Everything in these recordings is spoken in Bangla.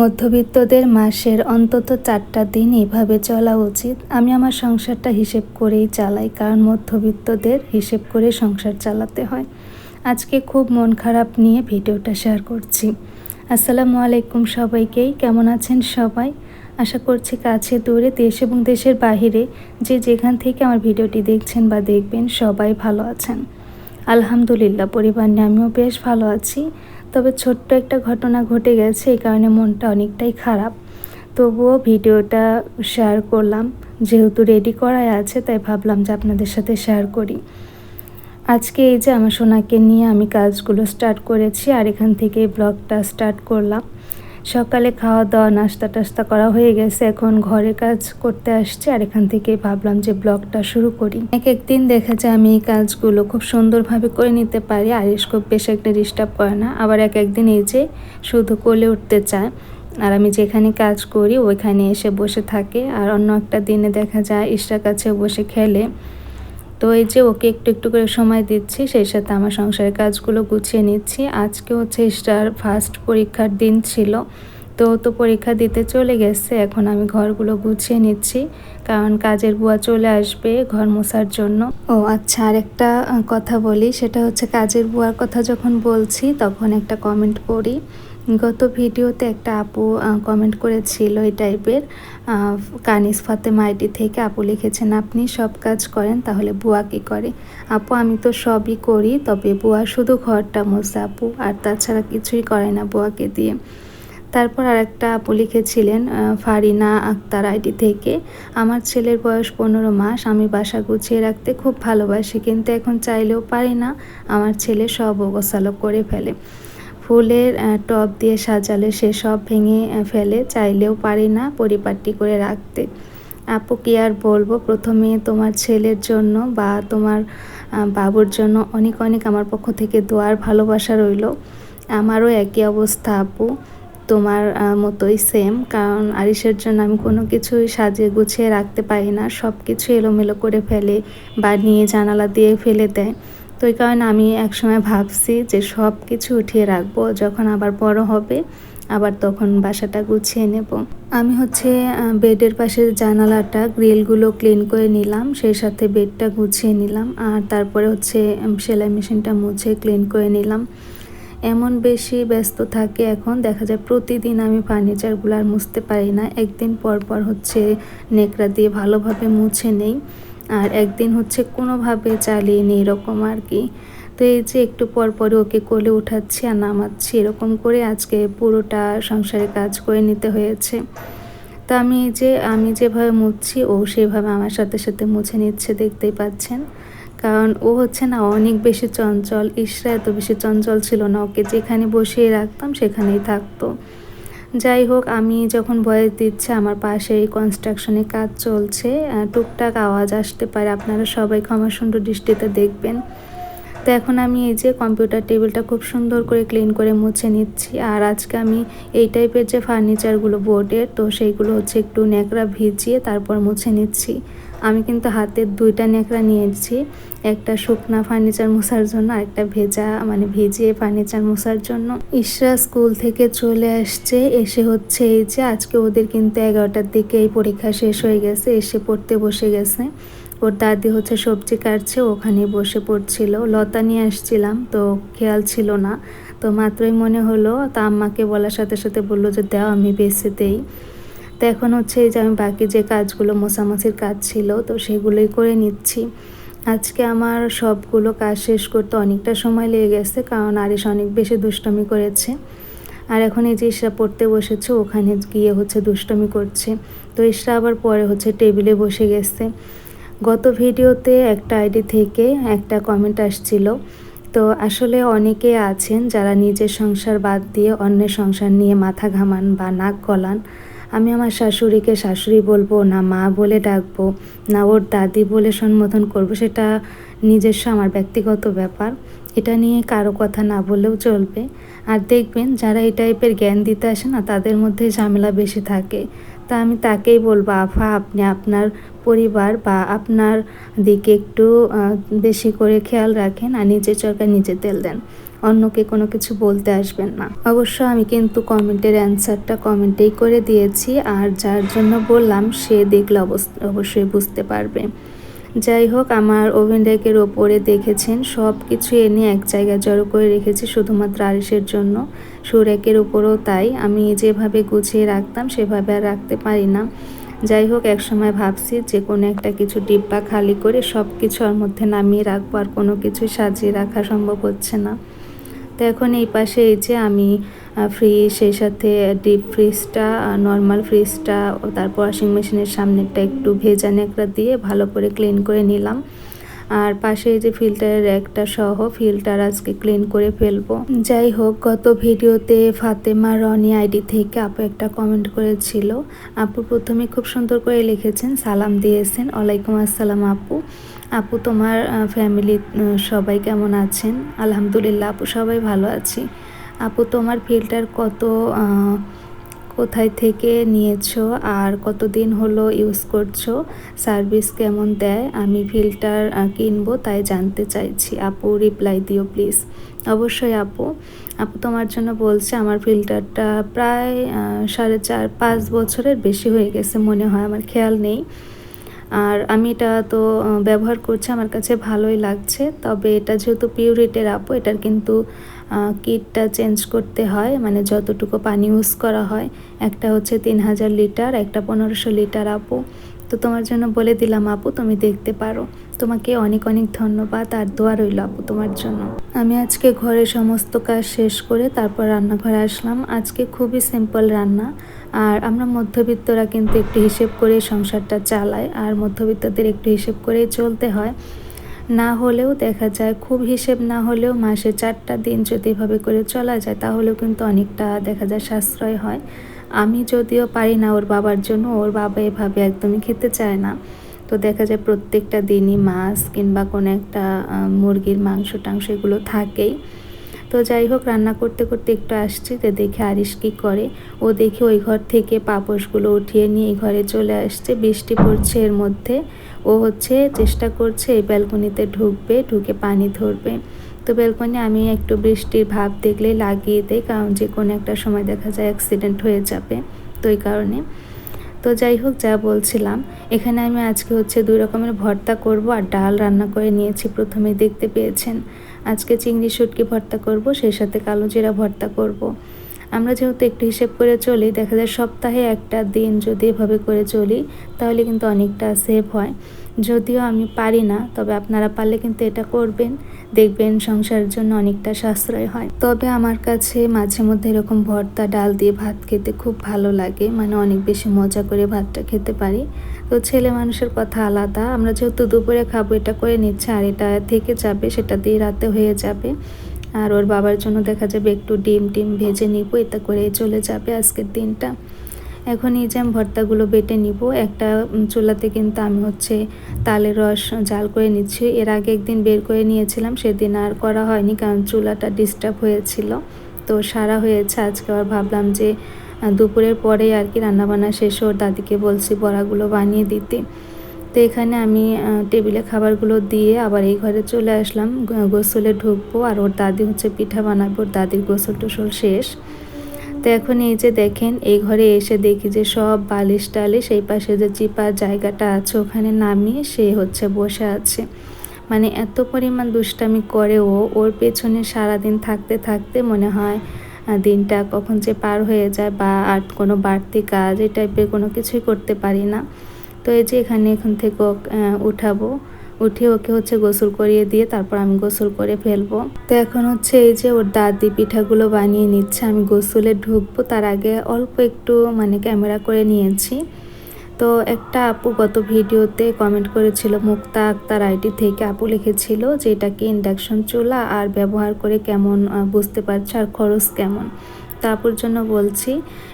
মধ্যবিত্তদের মাসের অন্তত চারটা দিন এভাবে চলা উচিত। আমি আমার সংসারটা হিসেব করেই চালাই, কারণ মধ্যবিত্তদের হিসেব করে সংসার চালাতে হয়। আজকে খুব মন খারাপ নিয়ে ভিডিওটা শেয়ার করছি। আসসালামু আলাইকুম সবাইকেই কেমন আছেন সবাই? আশা করছি কাছে, দূরে, দেশ এবং দেশের বাহিরে যে যেখান থেকে আমার ভিডিওটি দেখছেন বা দেখবেন সবাই ভালো আছেন। আলহামদুলিল্লাহ, পরিবার নিয়ে আমিও বেশ ভালো আছি। তবে ছোট্ট একটা ঘটনা ঘটে গেছে, এই কারণে মনটা অনেকটাই খারাপ। তবুও ভিডিওটা শেয়ার করলাম। যেহেতু রেডি করাই আছে, তাই ভাবলাম যে আপনাদের সাথে শেয়ার করি। আজকে এই যে আমার সোনাকে নিয়ে আমি কাজগুলো স্টার্ট করেছি, আর এখান থেকে ব্লগটা স্টার্ট করলাম। সকালে খাওয়া দাওয়া নাস্তা টাস্তা করা হয়ে গেছে। এখন ঘরে কাজ করতে আসছে আর এখান থেকে ভাবলাম যে ব্লগটা শুরু করি। এক একদিন দেখা যায় আমি এই কাজগুলো খুব সুন্দরভাবে করে নিতে পারি আর আরিস খুব বেশি একটা ডিস্টার্ব করে না। আবার এক একদিন এই যে শুধু কোলে উঠতে চায়। আর আমি যেখানে কাজ করি ওইখানে এসে বসে থাকে। আর অন্য একটা দিনে দেখা যায় ইষ্টার কাছে বসে খেলে। তো এই যে ওকে একটু একটু করে সময় দিচ্ছি, সেই সাথে আমার সংসারের কাজগুলো গুছিয়ে নিচ্ছি। আজকে হচ্ছে স্টার ফার্স্ট পরীক্ষার দিন ছিল, তো তো পরীক্ষা দিতে চলে গেছে, এখন আমি ঘরগুলো গুছিয়ে নিচ্ছি, কারণ কাজের বুয়া চলে আসবে ঘর মোছার জন্য। ও আচ্ছা আর একটা কথা বলি, সেটা হচ্ছে কাজের বুয়ার কথা যখন বলছি, তখন একটা কমেন্ট করি গত ভিডিওতে একটা আপু কমেন্ট করেছিল এই টাইপের কানিস ফাতেমা আইডি থেকে। আপু লিখেছেন, আপনি সব কাজ করেন, তাহলে বুয়া কি করে? আপু, আমি তো সবই করি, তবে বুয়া শুধু ঘরটা মোছে আপু, আর তাছাড়া কিছুই করে না বুয়াকে দিয়ে। তারপর আর একটা আপু লিখেছিলেন ফারিনা আক্তার আইডি থেকে, আমার ছেলের বয়স পনেরো মাস, আমি বাসা গুছিয়ে রাখতে খুব ভালোবাসি, কিন্তু এখন চাইলেও পারি না, আমার ছেলে সব অগোছালো করে ফেলে। ফুলের টব দিয়ে সাজালে সে সব ভেঙে ফেলে চাইলেও পারি না পরিপাটি করে রাখতে। আপু, কি আর বলব? প্রথমে তোমার ছেলের জন্য বা তোমার বাবুর জন্য অনেক অনেক আমার পক্ষ থেকে দোয়ার ভালোবাসা রইল। আমারও একই অবস্থা, আপু। তোমার মতোই সেম কারণ আরিসের জন্য আমি কোনো কিছুই সাজিয়ে গুছিয়ে রাখতে পারি না। সব কিছু এলোমেলো করে ফেলে বা নিয়ে জানালা দিয়ে ফেলে দেয়। তো এই কারণে আমি একসময় ভাবছি যে সব কিছু উঠিয়ে রাখব, যখন আবার বড় হবে, আবার তখন বাসাটা গুছিয়ে নেব। আমি হচ্ছে বেডের পাশের জানালাটা, গ্রিলগুলো ক্লিন করে নিলাম, সেই সাথে বেডটা গুছিয়ে নিলাম, আর তারপরে হচ্ছে সেলাই মেশিনটা মুছে ক্লিন করে নিলাম। এমন বেশি ব্যস্ত থাকে এখন, দেখা যায় প্রতিদিন আমি ফার্নিচারগুলো আর মুছতে পারি না। একদিন পর পর হচ্ছে, নেকড়া দিয়ে ভালোভাবে মুছে নেই। আর একদিন হচ্ছে কোনোভাবে চালিয়ে এরকম আর কি। তো এই যে একটু পর পরে ওকে কোলে উঠাচ্ছি আর নামাচ্ছি, এরকম করে আজকে পুরোটা সংসারে কাজ করে নিতে হয়েছে। তো আমি যে, আমি যেভাবে মুছছি, ও সেভাবে আমার সাথে সাথে মুছে নিচ্ছে, দেখতেই পাচ্ছেন। কারণ ও হচ্ছে না অনেক বেশি চঞ্চল ইসরা এত বেশি চঞ্চল ছিল না, ওকে যেখানে বসিয়ে রাখতাম সেখানেই থাকতো। যাই হোক, আমি যখন বয়স দিচ্ছে, আমার পাশে এই কনস্ট্রাকশনে কাজ চলছে। টুকটাক আওয়াজ আসতে পারে, আপনারা সবাই ক্ষমা সুন্দর দৃষ্টিতে দেখবেন। তো এখন আমি এই যে কম্পিউটার টেবিলটা খুব সুন্দর করে ক্লিন করে মুছে নিচ্ছি। আর আজকে আমি এই টাইপের যে ফার্নিচারগুলো বোর্ডের তো সেইগুলো হচ্ছে একটু ন্যাকড়া ভিজিয়ে তারপর মুছে নিচ্ছি। আমি কিন্তু হাতের দুইটা ন্যাকড়া নিয়েছি একটা শুকনা ফার্নিচার মোছার জন্য আর একটা ভেজা মানে ভিজিয়ে ফার্নিচার মোছার জন্য। ইশরা স্কুল থেকে চলে আসছে, এসে হচ্ছে এই যে আজকে ওদের কিন্তু এগারোটার দিকে এই পরীক্ষা শেষ হয়ে গেছে, এসে পড়তে বসে গেছে। ওর দাদি হচ্ছে সবজি কাটছে, ওখানে বসে পড়ছিল। লতা নিয়ে আসছিলাম, তো খেয়াল ছিল না। তো মাত্রই মনে হলো, তা আম্মাকে বলার সাথে সাথে বলল যে, দেও, আমি বেছে দেই। তো এখন হচ্ছে যে আমি বাকি যে কাজগুলো মোছামাছির কাজ ছিল, তো সেগুলোই করে নিচ্ছি। আজকে আমার সবগুলো কাজ শেষ করতে অনেকটা সময় লেগে গেছে, কারণ আরিস অনেক বেশি দুষ্টমি করেছে। আর এখন এই যে ইসরা পড়তে বসেছে, ওখানে গিয়ে হচ্ছে দুষ্টমি করছে। তো ইসরা আবার পরে হচ্ছে টেবিলে বসে গেছে। গত ভিডিওতে একটা আইডি থেকে একটা কমেন্ট আসছিল, তো আসলে অনেকে আছেন যারা নিজের সংসার বাদ দিয়ে অন্যের সংসার নিয়ে মাথা ঘামান বা নাক গলান। আমি আমার শাশুড়িকে শাশুড়ি বলব, না মা বলে ডাকবো, না ওর দাদি বলে সম্বোধন করব, সেটা নিজস্ব আমার ব্যক্তিগত ব্যাপার। এটা নিয়ে কারও কথা না বললেও চলবে। আর দেখবেন, যারা এই টাইপের জ্ঞান দিতে আসে না, তাদের মধ্যে ঝামেলা বেশি থাকে। তা আমি তাকেই বলব, আফা, আপনি আপনার পরিবার বা আপনার দিকে একটু বেশি করে খেয়াল রাখেন আর নিজের চরকার নিজে তেল দেন। অন্যকে কোনো কিছু বলতে আসবেন না। অবশ্য আমি কিন্তু কমেন্টের অ্যান্সারটা কমেন্টেই করে দিয়েছি, আর যার জন্য বললাম সে দেখলে অবশ্যই বুঝতে পারবে। যাই হোক, আমার ওভেন র্যাকের ওপরে দেখেছেন সব কিছু এনে এক জায়গায় জড়ো করে রেখেছি শুধুমাত্র আরিসের জন্য। সুরেকের উপরও তাই, আমি যেভাবে গুছিয়ে রাখতাম সেভাবে আর রাখতে পারি না। যাই হোক, একসময় ভাবছি যে কোনো একটা কিছু ডিব্বা খালি করে সব কিছু ওর মধ্যে নামিয়ে রাখব, আর কোনো কিছু সাজিয়ে রাখা সম্ভব হচ্ছে না। তো এখন এই পাশে এই যে আমি ফ্রিজ সেই সাথে ডিপ ফ্রিজটা নর্মাল ফ্রিজটা তারপর ওয়াশিং মেশিনের সামনেরটা একটু ভেজা ন্যাকড়া দিয়ে ভালো করে ক্লিন করে নিলাম। আর পাশে যে ফিল্টারের একটা সহ ফিল্টার আজকে ক্লিন করে ফেলব। যাই হোক, গত ভিডিওতে ফাতেমা রনি আইডি থেকে আপু একটা কমেন্ট করেছিল। আপু প্রথমে খুব সুন্দর করে লিখেছেন, সালাম দিয়েছেন, ওয়ালাইকুম আসসালাম আপু। আপু তোমার ফ্যামিলি সবাই কেমন আছেন? আলহামদুলিল্লাহ, আপু সবাই ভালো আছি। আপু তোমার ফিল্টার কত কোথায় থেকে নিয়েছো আর কতদিন হলো ইউজ করছ? সার্ভিস কেমন দেয়? আমি ফিল্টার কিনবো তাই জানতে চাইছি। আপু, রিপ্লাই দিও প্লিজ। অবশ্যই আপু। আপু তোমার জন্য বলছে আমার ফিল্টারটা প্রায় সাড়ে চার, পাঁচ বছরের বেশি হয়ে গেছে মনে হয়, আমার খেয়াল নেই। আর আমি এটা তো ব্যবহার করছি, আমার কাছে ভালোই লাগছে। তবে এটা যেহেতু পিউরিটের আপু, এটার কিন্তু কিটটা চেঞ্জ করতে হয়। মানে যতটুকু পানি ইউজ করা হয়, একটা হচ্ছে তিন হাজার লিটার, একটা পনেরোশো লিটার আপু। তো তোমার জন্য বলে দিলাম আপু, তুমি দেখতে পারো। তোমাকে অনেক অনেক ধন্যবাদ আর দোয়া রইল আপু তোমার জন্য। আমি আজকে ঘরে সমস্ত কাজ শেষ করে তারপর রান্নাঘরে আসলাম। আজকে খুবই সিম্পল রান্না। আর আমরা মধ্যবিত্তরা কিন্তু একটু হিসেব করে সংসারটা চালাই আর মধ্যবিত্তদের একটু হিসেব করেই চলতে হয়। না হলেও দেখা যায় খুব হিসেব না হলেও মাসে চারটা দিন যদি এভাবে করে চলা যায়, তাহলেও কিন্তু অনেকটা দেখা যায় সাশ্রয় হয়। আমি যদিও পারি না ওর বাবার জন্য, ওর বাবা এভাবে একদমই খেতে চায় না। তো দেখা যায় প্রত্যেকটা দিনই মাছ কিংবা কোনো একটা মুরগির মাংস টাংস এগুলো থাকেই। তো যাই হোক, রান্না করতে করতে একটু আসছি যে দেখে আরিস কী করে। ও দেখে ওই ঘর থেকে পাপোশগুলো উঠিয়ে নিয়ে এই ঘরে চলে আসছে। বৃষ্টি পড়ছে এর মধ্যে। ও হচ্ছে চেষ্টা করছে এই ব্যালকনিতে ঢুকবে, ঢুকে পানি ধরবে। তো ব্যালকনি আমি একটু বৃষ্টির ভাব দেখলেই লাগিয়ে দিই, কারণ যে কোনো একটা সময় দেখা যায় অ্যাক্সিডেন্ট হয়ে যাবে। তো এই কারণে। তো যাই হোক, যা বলছিলাম। এখানে আমি আজকে হচ্ছে দুই রকমের ভর্তা করব আর ডাল রান্না করে নিয়েছি, প্রথমে দেখতে পেয়েছেন। আজকে চিংড়ি শুটকি ভর্তা করব, সেই সাথে কালো জিরা ভর্তা করব। আমরা যেহেতু একটু হিসেব করে চলি, দেখা যায় সপ্তাহে একটা দিন যদি এভাবে করে চলি, তাহলে কিন্তু অনেকটা সেভ হয়। যদিও আমি পারি না, তবে আপনারা পারলে কিন্তু এটা করবেন। দেখবেন সংসারের জন্য অনেকটা সাশ্রয় হয়। তবে আমার কাছে মাঝে মধ্যে এরকম ভর্তা, ডাল দিয়ে ভাত খেতে খুব ভালো লাগে। মানে অনেক বেশি মজা করে ভাতটা খেতে পারি। তো ছেলে মানুষের কথা আলাদা। আমরা যেহেতু দুপুরে খাব, এটা করে নিচ্ছে, আর এটা থেকে যাবে, সেটা দিয়ে রাতে হয়ে যাবে। আর ওর বাবার জন্য দেখা যাবে একটু ডিম টিম ভেজে নিব এটা করে চলে যাবে আজকের দিনটা। এখন এই যে আমি ভর্তাগুলো বেটে নিব, একটা চুলাতে কিন্তু আমি হচ্ছে তালের রস জাল করে নিচ্ছি। এর আগে একদিন বের করে নিয়েছিলাম, সেদিন আর করা হয়নি কারণ চুলাটা ডিস্টার্ব হয়েছিল। তো সারা হয়েছে, আজকে আবার ভাবলাম যে দুপুরের পরে আর কি রান্নাবান্না শেষ ওর দাদিকে বলছি বড়াগুলো বানিয়ে দিতে। তো এখানে আমি টেবিলে খাবারগুলো দিয়ে আবার এই ঘরে চলে আসলাম। গোসলে ঢুকবো আর ওর দাদি হচ্ছে পিঠা বানাবো, ওর দাদির গোসল টোসল শেষ। তো এখন এই যে দেখেন, এই ঘরে এসে দেখি যে সব বালিশ টালিশ, এই পাশে যে চিপার জায়গাটা আছে, ওখানে নামিয়ে সে হচ্ছে বসে আছে। মানে এত পরিমাণ দুষ্টামি করে ও, ওর পেছনে সারাদিন থাকতে থাকতে মনে হয় দিনটা কখন যে পার হয়ে যায় বা আর কোনো বাড়তি কাজ, এই টাইপের কোনো কিছুই করতে পারি না। তো এই যে এখানে এখান থেকে উঠাবো। উঠে ওকে হচ্ছে গোসল করিয়ে দিয়ে তারপর আমি গোসল করে ফেলব। তো এখন হচ্ছে এই যে ওর দাদি পিঠাগুলো বানিয়ে নিচ্ছে, আমি গোসলে ঢুকবো। তার আগে অল্প একটু মানে ক্যামেরা করে নিয়েছি। তো একটা আপু গত ভিডিওতে কমেন্ট করেছিল, মুক্তা আক্তার আইডি থেকে আপু লিখেছিল যে এটা কি ইন্ডাকশন চুলা আর ব্যবহার করে কেমন বুঝতে পারছে আর খরচ কেমন? তারপর জন্য বলছি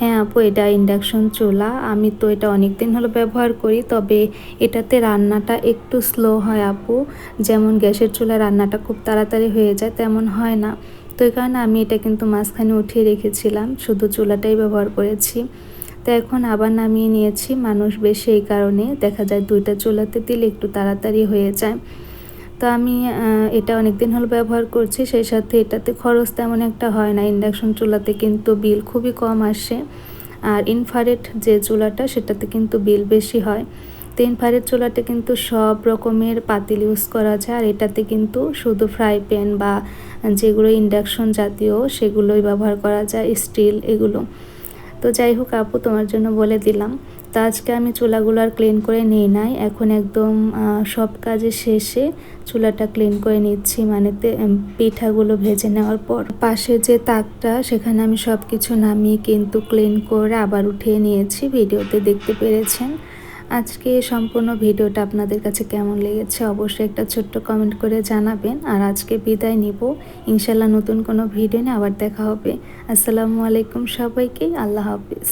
হ্যাঁ আপু, এটা ইন্ডাকশন চুলা। আমি তো এটা অনেক দিন হলো ব্যবহার করি, তবে এটাতে রান্নাটা একটু স্লো হয় আপু। যেমন গ্যাসের চুলা রান্নাটা খুব তাড়াতাড়ি হয়ে যায়, তেমন হয় না। তো এই কারণে আমি এটা কিন্তু মাঝখানে উঠিয়ে রেখেছিলাম, শুধু চুলাটাই ব্যবহার করেছি। তো এখন আবার নামিয়ে নিয়েছি, মানুষ বেশি এই কারণে। দেখা যায় দুইটা চুলাতে দিলে একটু তাড়াতাড়ি হয়ে যায়। তো আমি এটা অনেক দিন হলো ব্যবহার করছি, সেই সাথে এটাতে খরচ তেমন একটা হয় না। ইন্ডাকশন চুলাতে কিন্তু বিল খুবই কম আসে। আর ইনফারেট যে চুলাটা, সেটাতে কিন্তু বিল বেশি হয়। তো ইনফারেট চুলাতে কিন্তু সব রকমের পাতিল ইউজ করা যায়। আর এটাতে কিন্তু শুধু ফ্রাই প্যান বা যেগুলো ইন্ডাকশন জাতীয়, সেগুলোই ব্যবহার করা যায়, স্টিল এগুলো। তো যাই হোক আপু, তোমার জন্য বলে দিলাম। তো আজকে আমি চুলাগুলো আর ক্লিন করে নিই নাই। এখন একদম সব কাজে শেষে চুলাটা ক্লিন করে নিচ্ছি। মানে পিঠাগুলো ভেজে নেওয়ার পর। পাশে যে তাকটা, সেখানে আমি সব কিছু নামিয়ে কিন্তু ক্লিন করে আবার উঠিয়ে নিয়েছি। ভিডিওতে দেখতে পেরেছেন। আজকে সম্পূর্ণ ভিডিওটা আপনাদের কাছে কেমন লেগেছে অবশ্যই একটা ছোট্ট কমেন্ট করে জানাবেন। আর আজকে বিদায় নিব। ইনশাল্লাহ নতুন কোনো ভিডিও নিয়ে আবার দেখা হবে। আসসালামু আলাইকুম সবাইকে। আল্লাহ হাফিজ।